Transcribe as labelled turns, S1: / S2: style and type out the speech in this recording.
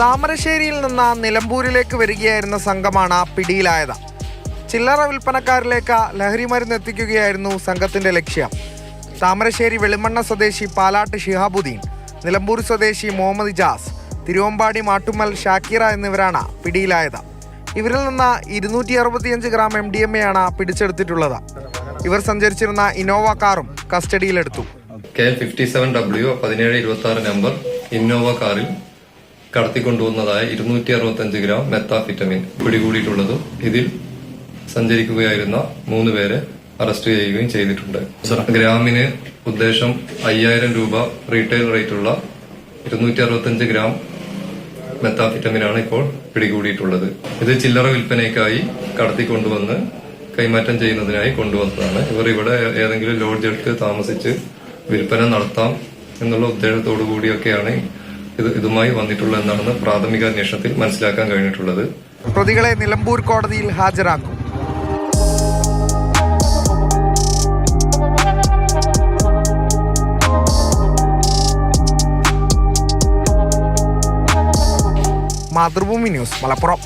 S1: താമരശ്ശേരിയിൽ നിന്ന് നിലമ്പൂരിലേക്ക് വരികയായിരുന്ന സംഘമാണ് പിടിയിലായത്. ചില്ലറ വിൽപ്പനക്കാരിലേക്ക് ലഹരി മരുന്ന് എത്തിക്കുകയായിരുന്നു സംഘത്തിന്റെ ലക്ഷ്യം. താമരശ്ശേരി വെളിമണ്ണ സ്വദേശി പാലാട്ട് ഷിഹാബുദ്ദീൻ നിലമ്പൂർ സ്വദേശി മുഹമ്മദ് ജാസ് തിരുവമ്പാടി മാട്ടുമ്മൽ ഷാക്കിറ എന്നിവരാണ് പിടിയിലായത്. ഇവരിൽ നിന്ന് ഇരുന്നൂറ്റി അറുപത്തിയഞ്ച് ഗ്രാം എം ഡി എം എയാണ് പിടിച്ചെടുത്തിട്ടുള്ളത്. ഇവർ സഞ്ചരിച്ചിരുന്ന ഇന്നോവ കാറും കസ്റ്റഡിയിലെടുത്തു.
S2: കെ ഫിഫ്റ്റി സെവൻ ഡബ്ല്യു പതിനേഴ് ഇരുപത്തി ആറ് നമ്പർ ഇന്നോവ കാറിൽ കടത്തിക്കൊണ്ടുവന്നതായ ഇരുന്നൂറ്റി അറുപത്തഞ്ച് ഗ്രാം മെത്താഫിറ്റമിൻ പിടികൂടിയിട്ടുള്ളതും ഇതിൽ സഞ്ചരിക്കുകയായിരുന്ന മൂന്ന് പേരെ അറസ്റ്റ് ചെയ്യുകയും ചെയ്തിട്ടുണ്ട്. ഗ്രാമിന് ഉദ്ദേശം അയ്യായിരം രൂപ റീറ്റെയിൽ റേറ്റുള്ള ഇരുന്നൂറ്റി അറുപത്തഞ്ച് ഗ്രാം മെത്താഫിറ്റമിനാണ് ഇപ്പോൾ പിടികൂടിയിട്ടുള്ളത്. ഇത് ചില്ലറ വിൽപ്പനയ്ക്കായി കടത്തിക്കൊണ്ടുവന്ന് കൈമാറ്റം ചെയ്യുന്നതിനായി കൊണ്ടുവന്നതാണ്. ഇവർ ഇവിടെ ഏതെങ്കിലും ലോഡ്ജ് എടുത്ത് താമസിച്ച് വിൽപ്പന നടത്താം എന്നുള്ള ഉദ്ദേശത്തോടു കൂടിയൊക്കെയാണ് ഇത് ഇതുമായി വന്നിട്ടുള്ളത് എന്നാണെന്ന് പ്രാഥമിക അന്വേഷണത്തിൽ മനസ്സിലാക്കാൻ കഴിഞ്ഞിട്ടുള്ളത്.
S1: പ്രതികളെ നിലമ്പൂർ കോടതിയിൽ ഹാജരാക്കും. മാതൃഭൂമി ന്യൂസ് മലപ്പുറം.